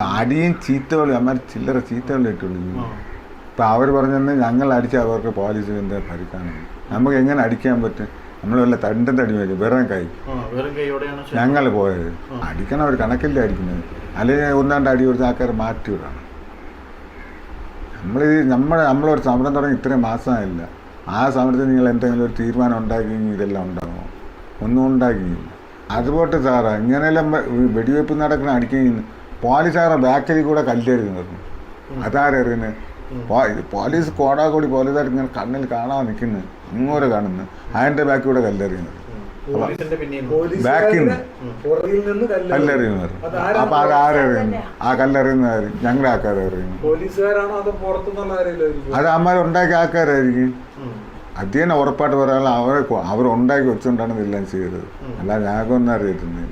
അടിയും ചീത്തകളും അമ്മ ചില്ലറ ചീത്തകളും ഇട്ടുള്ളൂ ഇപ്പം അവർ പറഞ്ഞെന്ന് ഞങ്ങൾ അടിച്ച അവർക്ക് പോലീസ് എന്താ ഭരിക്കാനും നമുക്ക് എങ്ങനെ അടിക്കാൻ പറ്റും? നമ്മൾ വല്ല തണ്ടും തടി വരും വെറും കൈ. ഞങ്ങൾ പോയത്. അടിക്കണം അവർ കണക്കില്ല അടിക്കുന്നത്. അല്ലെങ്കിൽ ഒന്നാണ്ട് അടി കൊടുത്ത് ആൾക്കാർ മാറ്റി വിടണം. നമ്മൾ നമ്മൾ നമ്മളൊരു സമരം തുടങ്ങി ഇത്രയും മാസമായില്ല. ആ സമരത്തിൽ നിങ്ങൾ എന്തെങ്കിലും ഒരു തീരുമാനം ഉണ്ടാക്കി ഇതെല്ലാം ഉണ്ടാകുമോ? ഒന്നും ഉണ്ടാക്കിയില്ല. അതുപോലെ സാറാ ഇങ്ങനെയെല്ലാം വെടിവെപ്പ് നടക്കണം അടിക്കുന്ന പോലീസുകാരെ ബാക്കിൽ കൂടെ കല്ലെറിയുന്നത് അതാരെറിയുന്നത് പോലീസ് കോടാകോടി പോലീസുകാർ ഇങ്ങനെ കണ്ണിൽ കാണാൻ നിൽക്കുന്നു. ഇങ്ങോട്ട് കാണുന്നു. അതിന്റെ ബാക്കി കൂടെ കല്ലെറിയുന്നത്. ബാക്കിൽ നിന്ന്. കല്ലെറിയുന്നത്. അപ്പൊ അത് ആരെറിയുന്നു? ആ കല്ലെറിയുന്ന ഞങ്ങളുടെ ആൾക്കാരെറിയുന്നു അത് അതോ പുറത്തുനിന്നുള്ള ആരെങ്കിലും അത് അമ്മമാരുണ്ടാക്കിയ ആൾക്കാരായിരിക്കും. അദ്ദേഹം അത് തന്നെ ഉറപ്പായിട്ട് പറയാനുള്ള അവരെ അവർ ഉണ്ടാക്കി വെച്ചുകൊണ്ടാണ് ഇതെല്ലാം ചെയ്തത്. അല്ലാതെ ഞങ്ങൾക്കൊന്നും അറിയത്തില്ല